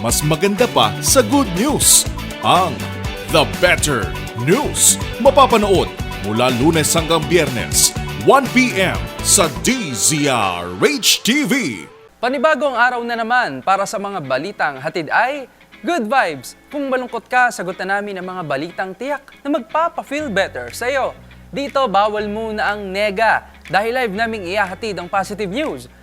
mas maganda pa sa good news. Ang The Better News. Mapapanood mula lunes hanggang biyernes, 1pm sa DZRH TV. Panibagong araw na naman para sa mga balitang hatid ay Good Vibes! Kung malungkot ka, sagutan namin ang mga balitang tiyak na magpapa-feel better sa'yo. Dito, bawal muna ang nega dahil live naming iyahatid ang positive news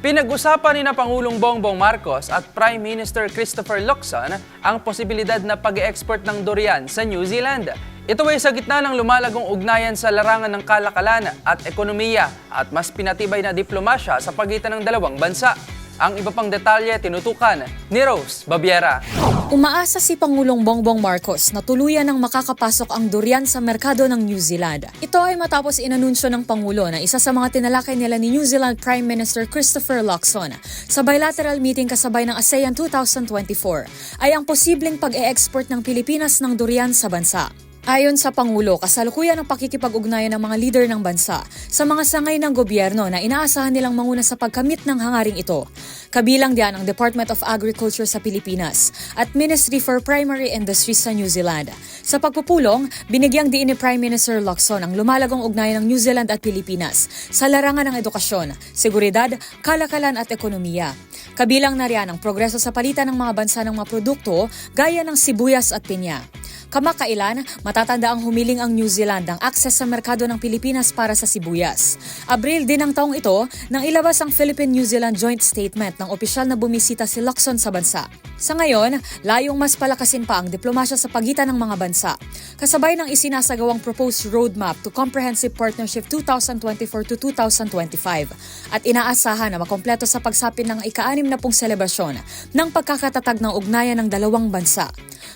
Pinag-usapan ni na Pangulong Bongbong Marcos at Prime Minister Christopher Locson ang posibilidad na pag-export ng durian sa New Zealand. Ito ay sa gitna ng lumalagong ugnayan sa larangan ng kalakalan at ekonomiya at mas pinatibay na diplomasya sa pagitan ng dalawang bansa. Ang iba pang detalye tinutukan ni Rose Babiera. Umaasa si Pangulong Bongbong Marcos na tuluyan ng makakapasok ang durian sa merkado ng New Zealand. Ito ay matapos inanunsyo ng Pangulo na isa sa mga tinalakay nila ni New Zealand Prime Minister Christopher Luxon sa bilateral meeting kasabay ng ASEAN 2024 ay ang posibleng pag-e-export ng Pilipinas ng durian sa bansa. Ayon sa Pangulo, kasalukuyan ang pakikipag-ugnayan ng mga leader ng bansa sa mga sangay ng gobyerno na inaasahan nilang manguna sa pagkamit ng hangaring ito. Kabilang diyan ang Department of Agriculture sa Pilipinas at Ministry for Primary Industries sa New Zealand. Sa pagpupulong, binigyang diin ni Prime Minister Locson ang lumalagong ugnayan ng New Zealand at Pilipinas sa larangan ng edukasyon, seguridad, kalakalan at ekonomiya. Kabilang na riyan ang progreso sa palitan ng mga bansa ng mga produkto gaya ng sibuyas at pinya. Kamakailan, matatanda ang humiling ang New Zealand ng akses sa merkado ng Pilipinas para sa sibuyas. Abril din ng taong ito nang ilabas ang Philippine-New Zealand Joint Statement ng opisyal na bumisita si Locson sa bansa. Sa ngayon, layong mas palakasin pa ang diplomasya sa pagitan ng mga bansa. Kasabay ng isinasagawang proposed roadmap to Comprehensive Partnership 2024 to 2025 at inaasahan na makompleto sa pagsapin ng ika-anim na pong selebrasyon ng pagkakatatag ng ugnayan ng dalawang bansa.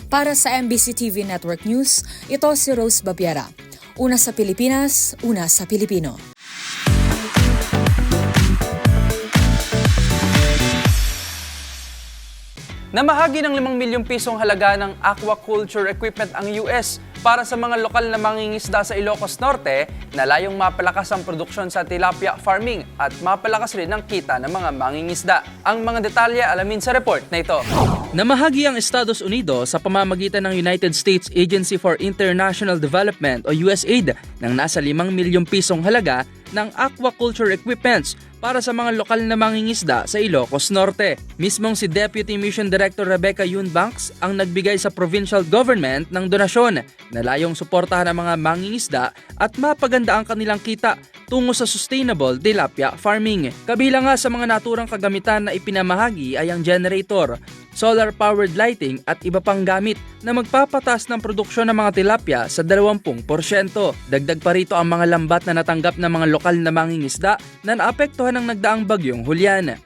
Para sa MBC TV Network News, ito si Rose Babiera. Una sa Pilipinas, una sa Pilipino. Namahagi ng 5 milyong pisong halaga ng aquaculture equipment ang US para sa mga lokal na mangingisda sa Ilocos Norte na layong mapalakas ang produksyon sa tilapia farming at mapalakas rin ang kita ng mga mangingisda. Ang mga detalye alamin sa report na ito. Namahagi ang Estados Unidos sa pamamagitan ng United States Agency for International Development o USAID ng nasa 5 milyong pisong halaga ng aquaculture equipments para sa mga lokal na mangingisda sa Ilocos Norte. Mismong si Deputy Mission Director Rebecca Yunbanks ang nagbigay sa provincial government ng donasyon na layong suportahan ang mga mangingisda at mapaganda ang kanilang kita tungo sa sustainable tilapia farming. Kabilang nga sa mga naturang kagamitan na ipinamahagi ay ang generator, solar-powered lighting at iba pang gamit na magpapatas ng produksyon ng mga tilapia sa 20%. Dagdag pa rito ang mga lambat na natanggap ng mga lokal na mangingisda na naapektuhan ng nagdaang bagyong Julian.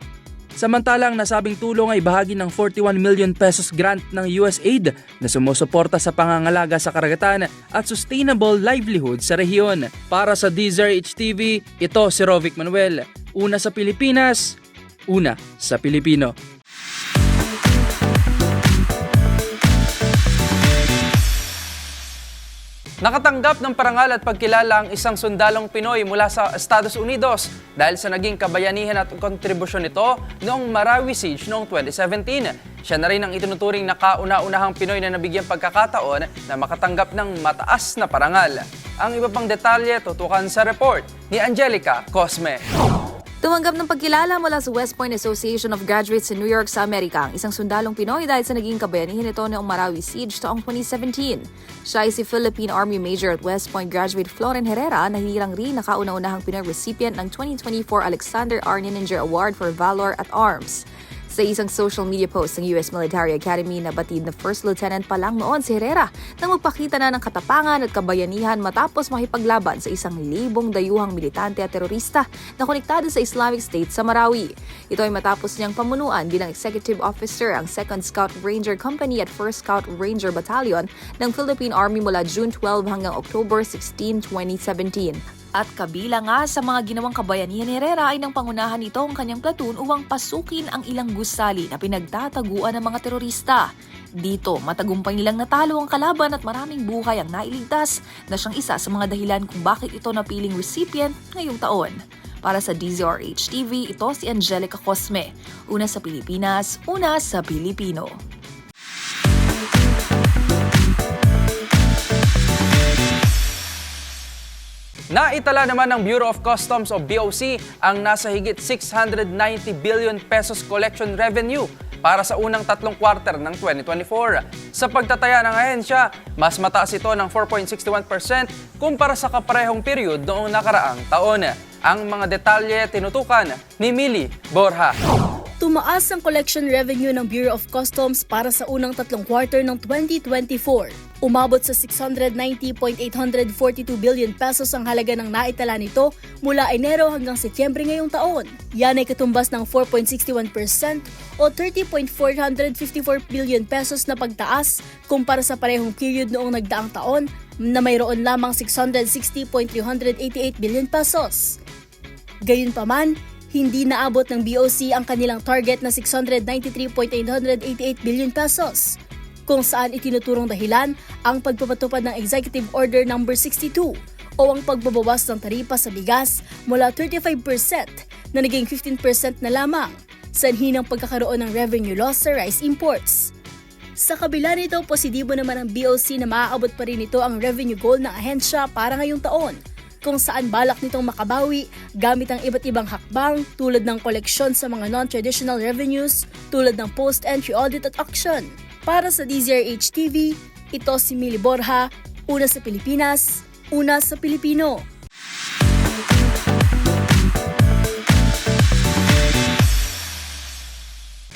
Samantalang nasabing tulong ay bahagi ng 41 million pesos grant ng USAID na sumusuporta sa pangangalaga sa karagatan at sustainable livelihood sa rehiyon. Para sa DZRH TV, ito si Rovic Manuel. Una sa Pilipinas, una sa Pilipino. Nakatanggap ng parangal at pagkilala ang isang sundalong Pinoy mula sa Estados Unidos dahil sa naging kabayanihan at kontribusyon nito noong Marawi Siege noong 2017. Siya na rin ang itinuturing na kauna-unahang Pinoy na nabigyan pagkakataon na makatanggap ng mataas na parangal. Ang iba pang detalye tutukan sa report ni Angelica Cosme. Tumanggap ng pagkilala mula sa West Point Association of Graduates in New York sa Amerika ang isang sundalong Pinoy dahil sa naging kabayanihan nito noong Marawi Siege taong 2017. Siya ay si Philippine Army Major at West Point graduate Floren Herrera na hinirang rin na kauna-unahang Pinoy recipient ng 2024 Alexander R. Nininger Award for Valor at Arms. Sa isang social media post ng US Military Academy na batid na First Lieutenant pa lang noon si Herrera nang magpakita na ng katapangan at kabayanihan matapos makipaglaban sa isang libong dayuhang militante at terorista na konektado sa Islamic State sa Marawi. Ito ay matapos niyang pamunuan bilang Executive Officer ang 2nd Scout Ranger Company at 1st Scout Ranger Battalion ng Philippine Army mula June 12 hanggang October 16, 2017. At kabila nga sa mga ginawang kabayanihan ni Herrera ay nang pangunahan nito ang kanyang platoon upang pasukin ang ilang gusali na pinagtataguan ng mga terorista. Dito, matagumpay nilang natalo ang kalaban at maraming buhay ang nailigtas na siyang isa sa mga dahilan kung bakit ito napiling recipient ngayong taon. Para sa DZRH TV, ito si Angelica Cosme. Una sa Pilipinas, una sa Pilipino. Naitala naman ng Bureau of Customs o BOC ang nasa higit 690 billion pesos collection revenue para sa unang tatlong quarter ng 2024. Sa pagtataya ng ahensya, mas mataas ito ng 4.61% kumpara sa kaparehong period noong nakaraang taon. Ang mga detalye tinutukan ni Mili Borja. Tumaas ang collection revenue ng Bureau of Customs para sa unang tatlong quarter ng 2024. Umabot sa 690.842 billion pesos ang halaga ng naitala nito mula Enero hanggang Setyembre ngayong taon. Yan ay katumbas ng 4.61% o 30.454 billion pesos na pagtaas kumpara sa parehong period noong nagdaang taon na mayroon lamang 660.388 billion pesos. Gayunpaman, hindi naabot ng BOC ang kanilang target na 693.888 billion pesos, kung saan itinuturong dahilan ang pagpapatupad ng Executive Order No. 62 o ang pagbabawas ng taripa sa bigas mula 35% na naging 15% na lamang, sanhi ng pagkakaroon ng revenue loss sa rice imports. Sa kabila nito, positibo naman ang BOC na maaabot pa rin ito ang revenue goal ng ahensya para ngayong taon, kung saan balak nitong makabawi gamit ang iba't ibang hakbang tulad ng koleksyon sa mga non-traditional revenues tulad ng post-entry audit at auction. Para sa DZRH TV, ito si Mili Borja, una sa Pilipinas, una sa Pilipino.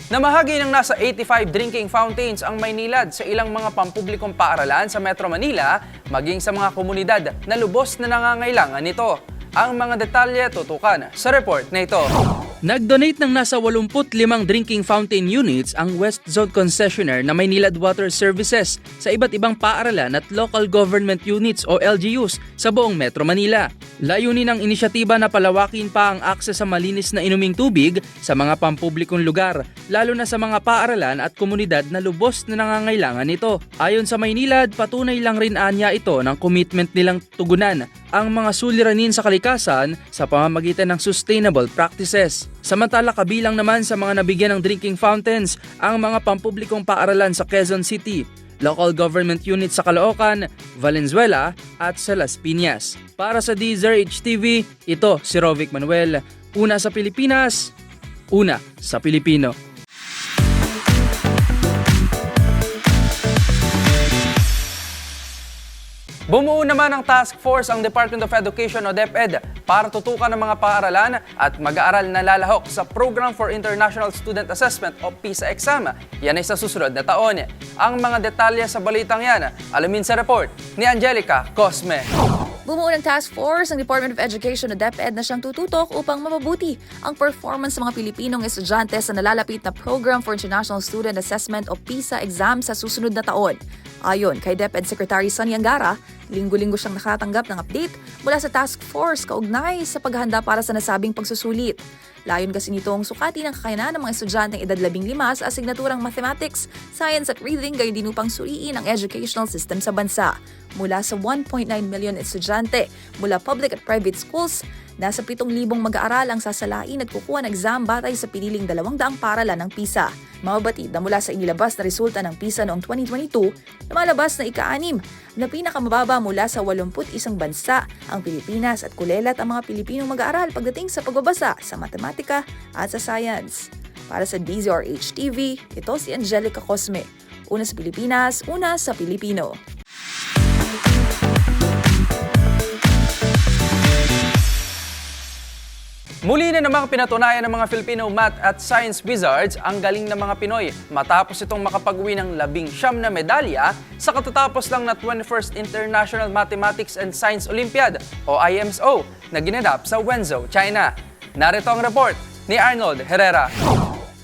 Namahagi ng nasa 85 drinking fountains ang Maynilad sa ilang mga pampublikong paaralan sa Metro Manila, maging sa mga komunidad na lubos na nangangailangan nito. Ang mga detalye tutukan sa report na ito. Nag-donate ng nasa 85 drinking fountain units ang West Zone Concessionaire na Maynilad Water Services sa iba't ibang paaralan at local government units o LGUs sa buong Metro Manila. Layunin ng inisyatiba na palawakin pa ang akses sa malinis na inuming tubig sa mga pampublikong lugar, lalo na sa mga paaralan at komunidad na lubos na nangangailangan nito. Ayon sa Maynilad, patunay lang rin anya ito ng commitment nilang tugunan ang mga suliranin sa kalikasan sa pamamagitan ng sustainable practices. Samantala kabilang naman sa mga nabigyan ng drinking fountains ang mga pampublikong paaralan sa Quezon City, local government units sa Caloocan, Valenzuela at sa Las Piñas. Para sa DZRH TV, ito si Rovic Manuel, una sa Pilipinas, una sa Pilipino. Bumuo naman ng task force ang Department of Education o DepEd para tutukan ng mga paaralan at mag-aaral na lalahok sa Program for International Student Assessment o PISA exam. Yan ay sa susunod na taon. Ang mga detalye sa balitang yan, alamin sa report ni Angelica Cosme. Bumuo ng task force ang Department of Education o DepEd na siyang tututok upang mapabuti ang performance ng mga Pilipinong estudyante sa nalalapit na Program for International Student Assessment o PISA exam sa susunod na taon. Ayon kay DepEd Secretary Sonny Angara, linggo-linggo siyang nakatanggap ng update mula sa task force kaugnay sa paghahanda para sa nasabing pagsusulit. Layon kasi nitong sukati ng kakayanan ng mga estudyanteng edad 15 sa asignaturang mathematics, science at reading gayon din upang suriin ang educational system sa bansa. Mula sa 1.9 million estudyante mula public at private schools, nasa 7,000 mag-aaral ang sasalain at kukuha ng exam batay sa piniling 200 paralan ng PISA. Mababatid na mula sa inilabas na resulta ng PISA noong 2022, lumalabas na ika-anim na pinakamababa mula sa 81 bansa ang Pilipinas at kulelat ang mga Pilipinong mag-aaral pagdating sa pagbabasa sa matematika at sa science. Para sa DZRH TV, ito si Angelica Cosme. Una sa Pilipinas, una sa Pilipino. Muli na namang pinatunayan ng mga Filipino math at science wizards ang galing ng mga Pinoy matapos itong makapag-uwi ng labing siyam na medalya sa katatapos lang na 21st International Mathematics and Science Olympiad o IMSO na ginanap sa Wenzhou, China. Narito ang report ni Arnold Herrera.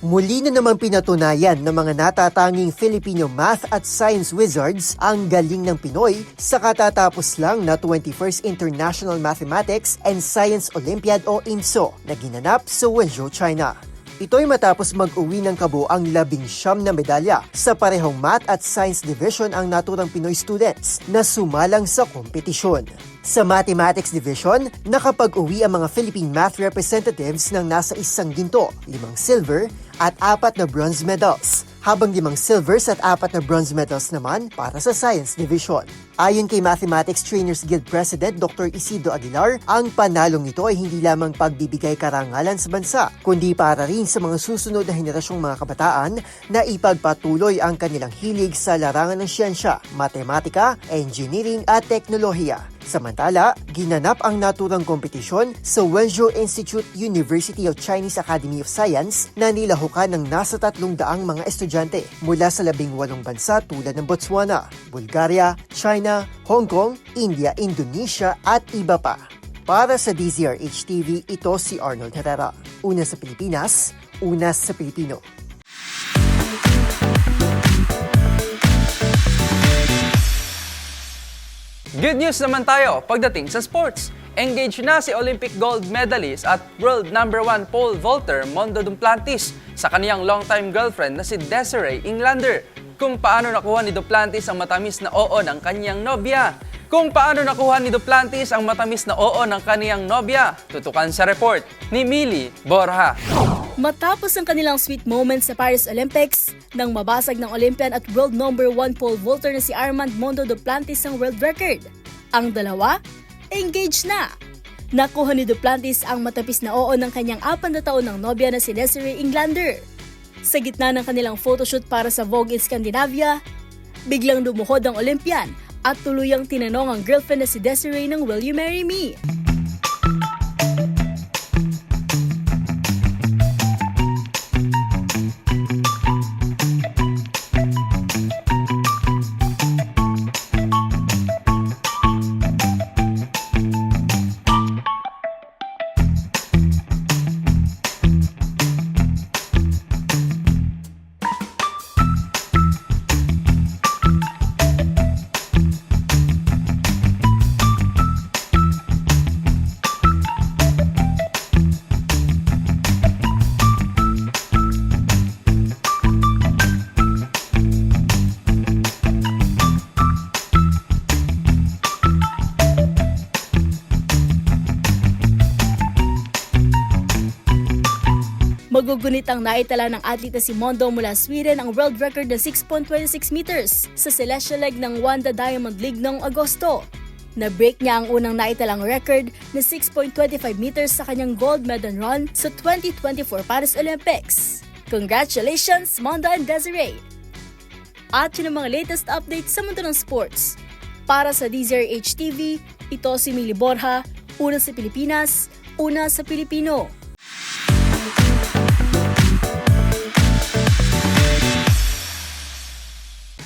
Muli na namang pinatunayan ng mga natatanging Filipino math at science wizards ang galing ng Pinoy sa katatapos lang na 21st International Mathematics and Science Olympiad o IMSO na ginanap sa Wenzhou, China. Ito'y matapos mag-uwi ng kabuang labing siyam na medalya sa parehong math at science division ang naturang Pinoy students na sumalang sa kompetisyon. Sa Mathematics Division, nakapag-uwi ang mga Philippine math representatives ng nasa isang ginto, limang silver at apat na bronze medals, habang limang silvers at apat na bronze medals naman para sa Science Division. Ayon kay Mathematics Trainers Guild President Dr. Isidro Aguilar, ang panalong ito ay hindi lamang pagbibigay karangalan sa bansa, kundi para rin sa mga susunod na henerasyong mga kabataan na ipagpatuloy ang kanilang hilig sa larangan ng siyensya, matematika, engineering at teknolohiya. Samantala, ginanap ang naturang kompetisyon sa Wenzhou Institute University of Chinese Academy of Science na nilahukan ng nasa tatlong daang mga estudyante mula sa labing walong bansa tulad ng Botswana, Bulgaria, China, Hong Kong, India, Indonesia at iba pa. Para sa DZRH TV, ito si Arnold Herrera. Una sa Pilipinas, una sa Pilipino. Good news naman tayo pagdating sa sports. Engaged na si Olympic gold medalist at world number one pole vaulter Mondo Duplantis sa kaniyang longtime girlfriend na si Desiree Englander. Kung paano nakuha ni Duplantis ang matamis na oo ng kaniyang nobya. Kung paano nakuha ni Duplantis ang matamis na oo ng kaniyang nobya, tutukan sa report ni Mili Borja. Matapos ang kanilang sweet moment sa Paris Olympics, nang mabasag ng Olympian at world number 1 pole vaulter na si Armand Mondo Duplantis ang world record. Ang dalawa, engaged na. Nakuha ni Duplantis ang matapis na oo ng kanyang apat na taon ng nobya na si Desiree Englander. Sa gitna ng kanilang photoshoot para sa Vogue in Scandinavia, biglang lumuhod ang Olympian at tuluyang tinanong ang girlfriend na si Desiree ng Will You Marry Me? Magugunit ang naitala ng atleta si Mondo mula Sweden ang world record na 6.26 meters sa celestial leg ng Wanda Diamond League noong Agosto. Na-break niya ang unang naitalang record na 6.25 meters sa kanyang gold medal run sa 2024 Paris Olympics. Congratulations, Mondo and Desiree! At yun ang mga latest updates sa mundo ng sports. Para sa DZRH TV, ito si Mili Borja, una sa Pilipinas, una sa Pilipino.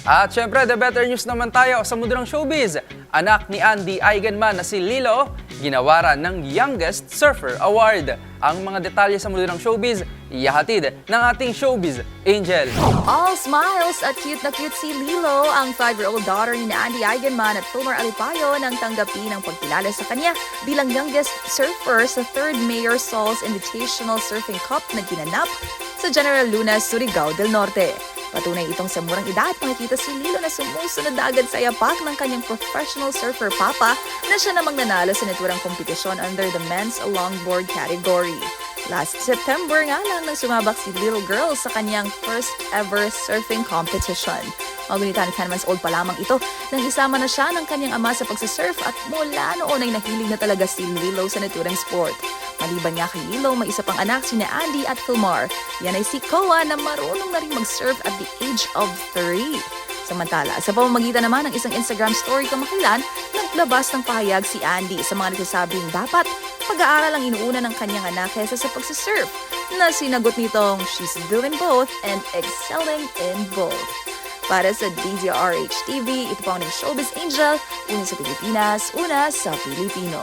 At syempre, the better news naman tayo sa mundo ng showbiz. Anak ni Andy Eigenman na si Lilo, ginawaran ng Youngest Surfer Award. Ang mga detalye sa mundo ng showbiz, iyahatid ng ating showbiz angel. All smiles at cute na cute si Lilo, ang 5-year-old daughter ni Andy Eigenman at Fulmer Alipayo nang tanggapin ang pagkilala sa kanya bilang youngest surfer sa 3rd Mayor Sol's Invitational Surfing Cup na ginanap sa General Luna, Surigao del Norte. Patunay itong sa murang edad, makikita si Lilo na sumusunod na agad sa yapak ng kanyang professional surfer papa na siya namang nanalo sa naturang kompetisyon under the men's longboard category. Last September nga lang nang sumabak si Little Girl sa kanyang first ever surfing competition. Magunita ni 10 months old pa lamang ito nang isama na siya ng kanyang ama sa pagsasurf at mula noon ay nahilig na talaga si Lilo sa naturang sport. Maliban nga kay Lilo, may isa pang anak si Andy at Filmar. Yan ay si Koa na marunong na rin mag-surf at the age of 3. Samantala, sa pamamagitan naman ng isang Instagram story kamakailan, naglabas ng pahayag si Andy sa mga nagsasabing dapat pag-aaral ang inuuna ng kanyang anak kaysa sa pagsasurf na sinagot nitong she's doing both and excelling in both. Para sa DZRH TV, ito po ang Showbiz Angel, una sa Pilipinas, una sa Pilipino.